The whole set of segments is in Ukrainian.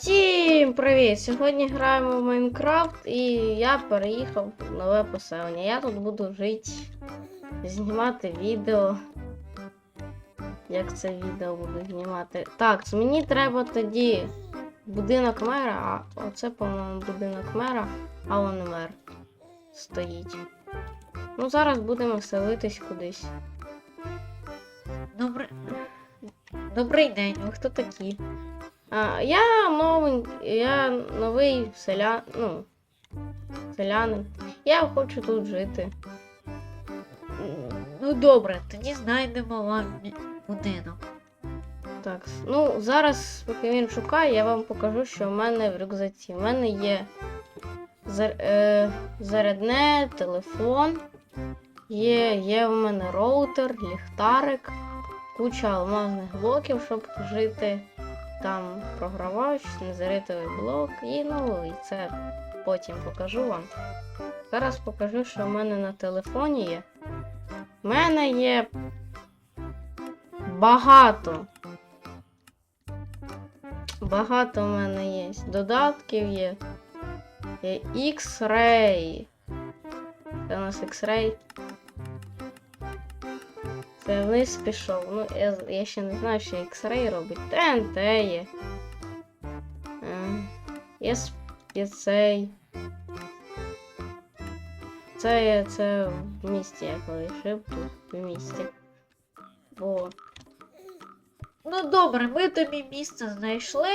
Всім привіт! Сьогодні граємо в Майнкрафт і я переїхав в нове поселення. Я тут буду жити, знімати відео. Як це відео буду знімати? Так, мені треба тоді будинок мера, а оце, по-моєму, будинок мера, а он мер стоїть. Ну, зараз будемо селитись кудись. Добрий, Добрий день, ви хто такі? А, я новий, я новий селян, ну, селянин. Я хочу тут жити. Ну добре, тоді знайдемо вам будинок. Так, ну зараз, поки він шукає, я вам покажу, що в мене в рюкзаці. У мене є зар, е, зарядне, телефон, є, є в мене роутер, ліхтарик, куча алмазних блоків, щоб жити. Там програвач, незаритовий блок і ну, і це потім покажу вам. Зараз покажу, що в мене на телефоні є. У мене є багато. Багато в мене є. Додатків є. Є X-Ray. Це у нас X-Ray. Вниз пішов. Ну, я, я ще не знаю, що X-Ray робить. ТНТ є. Е, Є, є цей. Це є це в місті, я коли тут в місті. Во. Ну добре, ми тобі місце знайшли.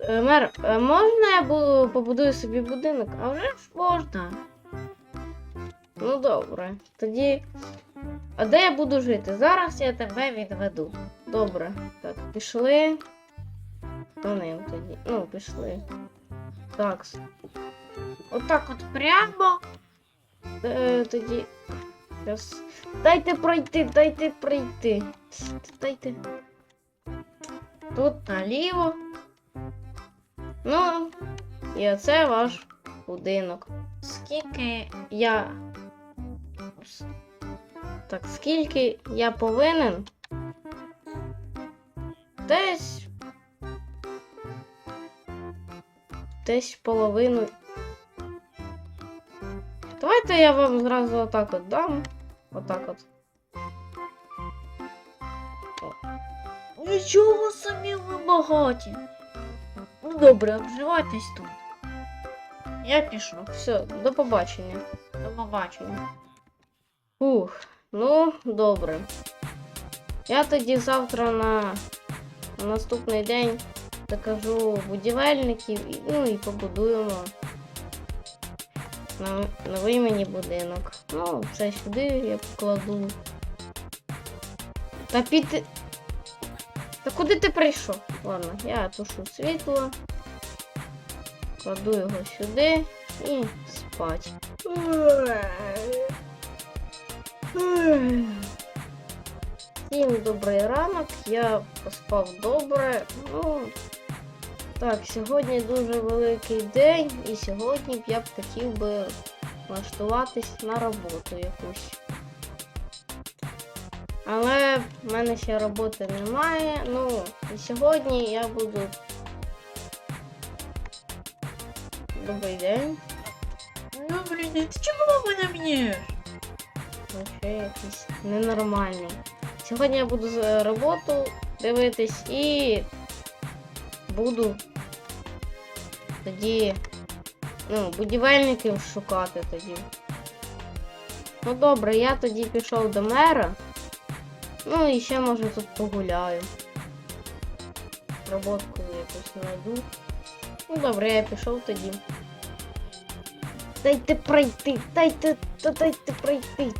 Е, Мер, е, можна я буду, побудую собі будинок? А вже ж Можна. ну добре. Тоді. А де я буду жити? Зараз я тебе. Відведу. Добре. Так, пішли. До ним тоді. Ну, пішли. Так. Отак от прямо. Е, тоді. Щас. Дайте пройти, дайте пройти. Дайте. Тут наліво. Ну, і оце ваш будинок. Скільки Я. Так, скільки я повинен? Десь. Десь половину. Давайте я вам зразу отак от дам. Отак от. нічого собі ви багаті. Ну добре, обживайтесь тут. Я пішов. Все, до побачення. До побачення. Ух, ну, добре. Я тоді завтра на, на наступний день закажу будівельників ну, і побудуємо новий мені будинок. Ну, це сюди я покладу. Та піти. Та куди ти прийшов? Ладно, я тушу світло. Кладу його сюди і спать. Добрий ранок, я поспав добре. Ну, так, сьогодні дуже великий день, і сьогодні б я б хотів би влаштуватись на роботу якусь. Але в мене ще роботи немає. Ну, і сьогодні я буду. Добрий день. Добрий день. Ти чому мене б'єш? Вообще якийсь ненормальний. Сьогодні я буду з- роботу дивитись і буду тоді ну, будівельників шукати тоді. Ну добре, я тоді пішов до мера. Ну і ще може тут погуляю. Роботку якусь знайду. Ну добре, я пішов тоді. Дайте пройти, дайте, дайте пройти.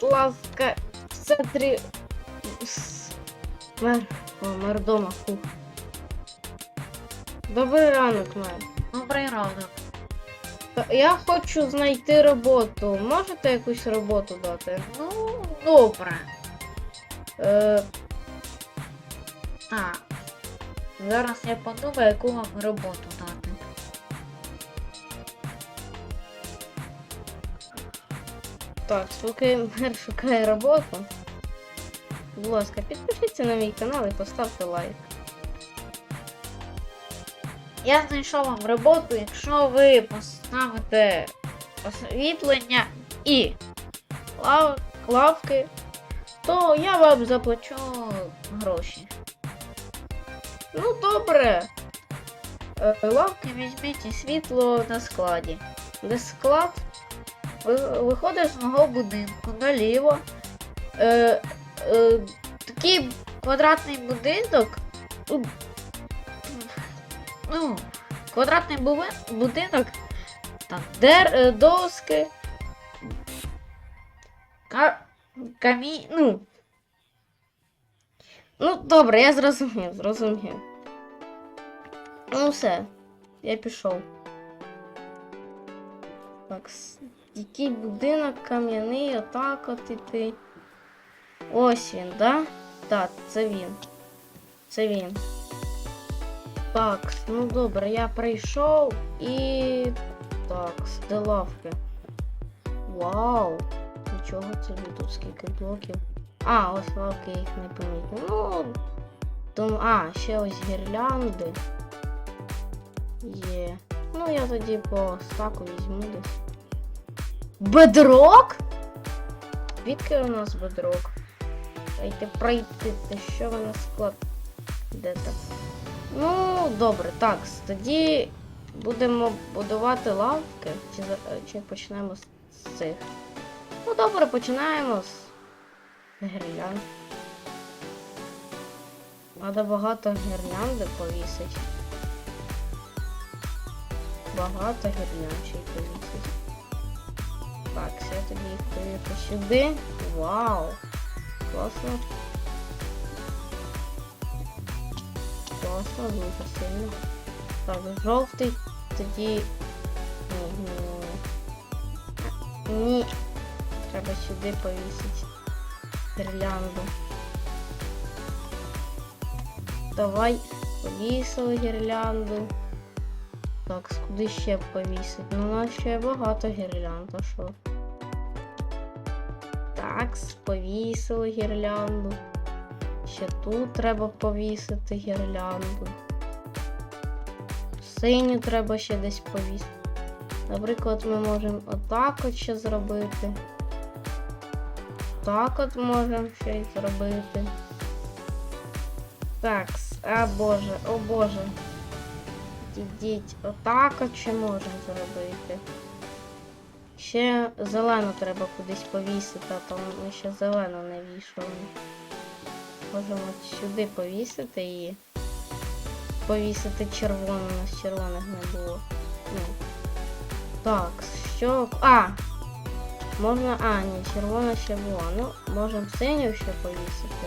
Будь ласка, в центрі. Мер. О, мер дома. Фух. Добрий ранок, мер. Добрий ранок. Я хочу знайти роботу. Можете якусь роботу дати? Ну, добре. Е, Так. Зараз я подумаю, яку вам роботу дати. так, поки мер шукає роботу. Будь ласка, підпишіться на мій канал і поставте лайк. Я знайшов вам роботу, якщо ви поставите освітлення і лав... лавки, то я вам заплачу гроші. Ну, добре. Е, Лавки візьміть і світло на складі. Де склад? Ви- Виходиш з мого будинку наліво. Е, такий квадратний будинок. Ну, квадратний будинок. Там дер, е, доски. Ка, камі, ну, Ну, добре, я зрозумів, зрозумів. Ну, все, я пішов. Так, який будинок кам'яний, отак от іти. Ось він, да? Так, це він. Це він. Так, ну добре, я прийшов і. Так, де лавки. Вау! Нічого собі тут скільки блоків. А, ось лавки я їх не помітив. Ну. Тому, а, ще ось гірлянди. Є. Ну, я тоді по стаку візьму десь. Бедрок? Звідки у нас бедрок? Дайте пройти, те що ви на склад? Де так? Ну, добре, так, тоді будемо будувати лавки. Чи, за- чи почнемо з цих? Ну, добре, починаємо з гірлянд. Надо багато гірлянди повісить. Багато гірлянд повісить. Так, все тоді їх сюди. Вау! Класно. Класно, дуже сильно. Так, жовтий тоді. Ні. Треба сюди повісити гірлянду. Давай повісили гірлянду. Так, куди ще повісити? Ну, у нас ще багато гірлянд, а що? Так, повісили гірлянду. Ще тут треба повісити гірлянду. Синю треба ще десь повісити. Наприклад, ми можемо отак от ще зробити. Так от можемо ще й зробити. Так, а боже, о боже. Ідіть, отак от ще можемо зробити. Ще зелену треба кудись повісити, а то ми ще зелену не вішали. Можемо сюди повісити її. Повісити червону, у нас червоних не було. Ну. Так, що. А! Можна. А, ні, червона ще була. Ну, можемо синю ще повісити.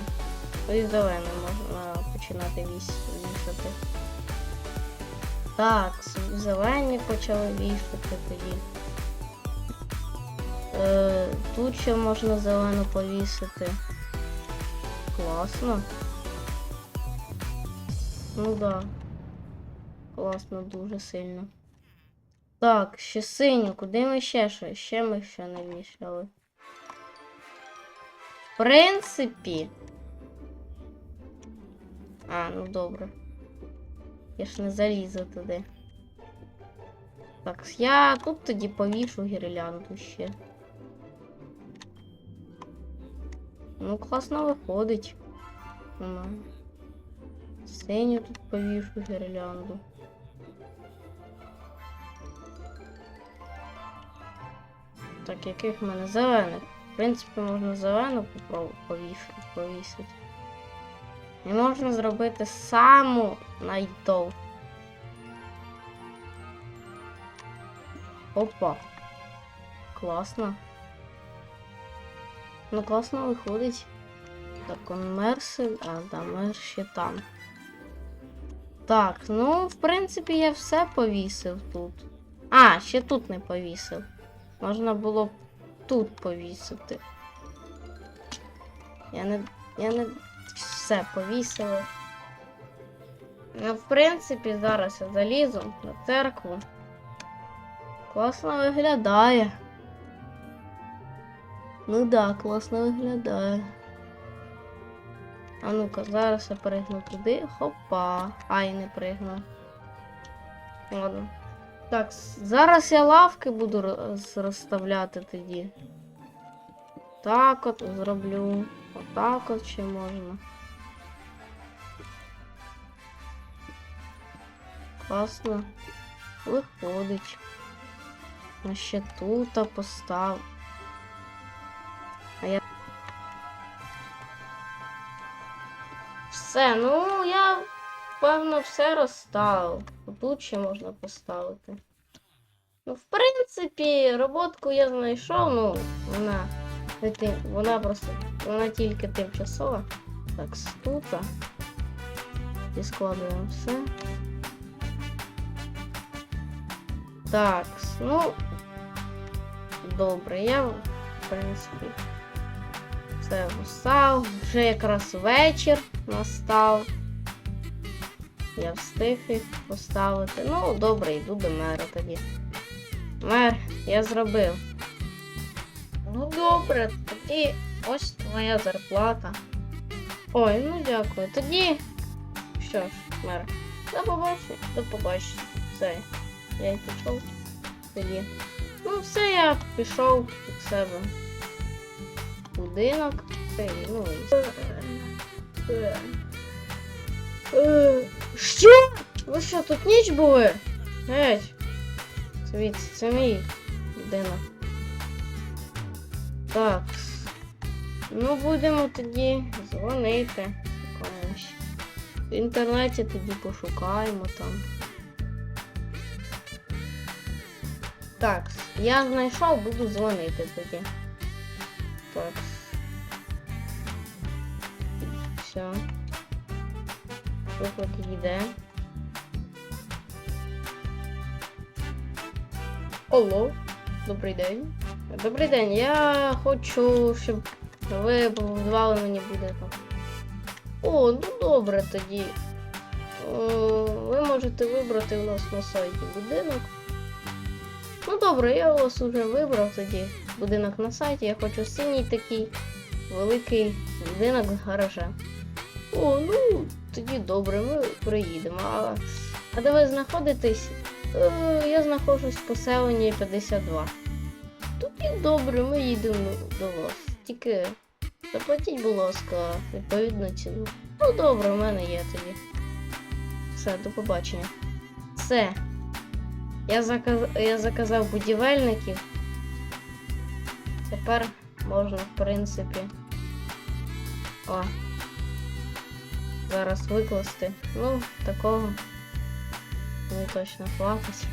Ну і зелену можна починати вішати. Так, зелені почали вішати тоді. Е, тут ще можна зелену повісити. Класно. Ну да. Класно, дуже сильно. Так, ще синю, куди ми ще що? Ще ми ще не вішали. В принципі. А, ну добре. Я ж не залізу туди. Так, я тут тоді повішу гірлянду ще. Ну, класно виходить. Ну. Синю тут повішу гірлянду. Так, яких в мене зелених? В принципі, можна зелену повісити. повісити. І можна зробити саму найдовшу. Опа. Класно. Ну, класно виходить. Так, он мерси. А, да, мер ще там. Так, ну, в принципі, я все повісив тут. А, ще тут не повісив. Можна було б тут повісити. Я не. Я не все повісила. Ну, в принципі, зараз я залізу на церкву. Класно виглядає. Ну да, класно виглядає. А ну-ка, зараз я пригну туди. Хопа. Ай, не пригну. Ладно. Так, зараз я лавки буду розставляти тоді. Так от зроблю. Отак от ще можна. Класно. Виходить. А ще тут постав. Все, ну я певно все розставив. Тут ще можна поставити. Ну, в принципі, роботку я знайшов, ну, вона вона просто, вона тільки тимчасова. Так, стута. І складуємо все. Так, ну. Добре, я, в принципі, все встав. Вже якраз вечір настав. Я встиг їх поставити. Ну, добре, йду до мера тоді. Мер, я зробив. Ну добре, тоді ось твоя зарплата. Ой, ну дякую. Тоді. Що ж, мер, до побачення, до побачення. Все, я й пішов тоді. Ну, все, я пішов від себе. Будинок. Та Ну, і... Е, Що? Ви що, тут ніч були? Геть. Звідси, це мій будинок. Так. Ну, будемо тоді дзвонити комусь. В інтернеті тоді пошукаємо там. Так, я знайшов, буду дзвонити тоді. Так. Виклик йде. Алло, добрий день. Добрий день. Я хочу, щоб ви побудували мені будинок. О, ну добре тоді. Ви можете вибрати у нас на сайті будинок. Ну добре, я у вас вже вибрав тоді будинок на сайті. Я хочу синій такий великий будинок з гаражем. О, ну тоді добре, ми приїдемо. А, а де ви знаходитесь? Е, я знаходжусь в поселенні 52. Тоді добре, ми їдемо до вас. Тільки заплатіть, будь ласка, відповідну ціну. Ну добре, в мене є тоді. Все, до побачення. Все. Я, заказ... я заказав будівельників. Тепер можна, в принципі. О. Зараз викласти. Ну, такого не точно хватить.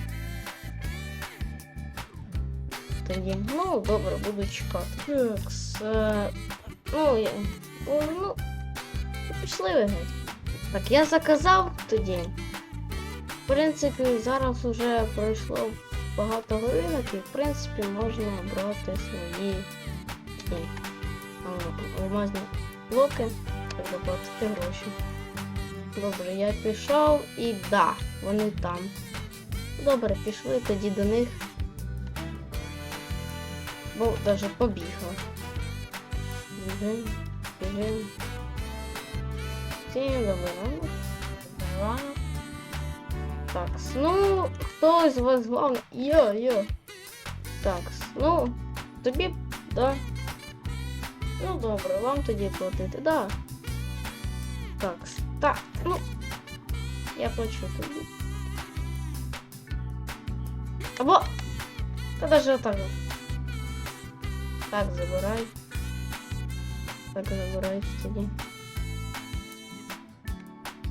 Тоді. Ну, добре, буду чекати. Так, е, ну, я, ну, пішли ви геть. Так, я заказав тоді. В принципі, зараз вже пройшло багато годинок і, в принципі, можна брати свої ті, алмазні блоки, заплатити гроші. Добре, я пішов і да, вони там. Добре, пішли тоді до них. Бо навіть побігла. Біжим, біжим. Всім добре. Добрий ранок. Так, ну, хто з вас главний? Йо, йо. Так, ну, тобі, да. Ну, добре, вам тоді платити, да. Так, так, ну, я плачу тобі. Або, та даже так. Так, забирай. Так, забирай тоді.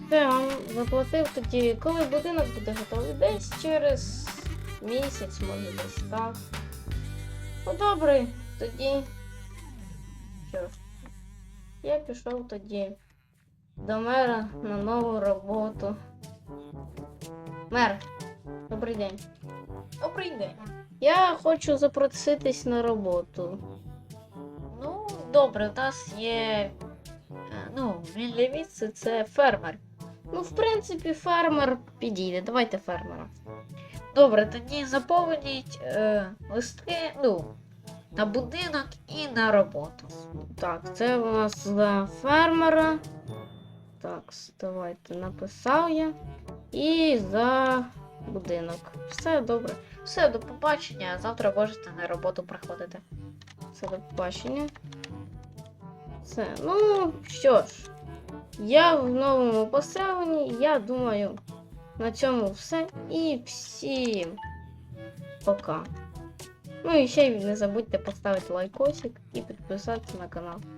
Все, заплатив тоді, коли будинок буде готовий, десь через місяць, може десь так. Ну добре, тоді. Що я пішов тоді до мера на нову роботу. Мер, добрий день. Добрий день. Я хочу запроситись на роботу. Ну, добре, у нас є. е, Ну, вільне місце це фермер. Ну, в принципі, фермер підійде. Давайте фермера. Добре, тоді заповніть е, листки, ну, на будинок і на роботу. Так, це у нас за фермера. Так, давайте написав я. І за будинок. Все добре. Все, до побачення. Завтра можете на роботу приходити. Все до побачення. Все. Ну що ж, я в новому поселенні. Я думаю, на цьому все. І всім пока. Ну і ще не забудьте поставити лайкосик і підписатися на канал.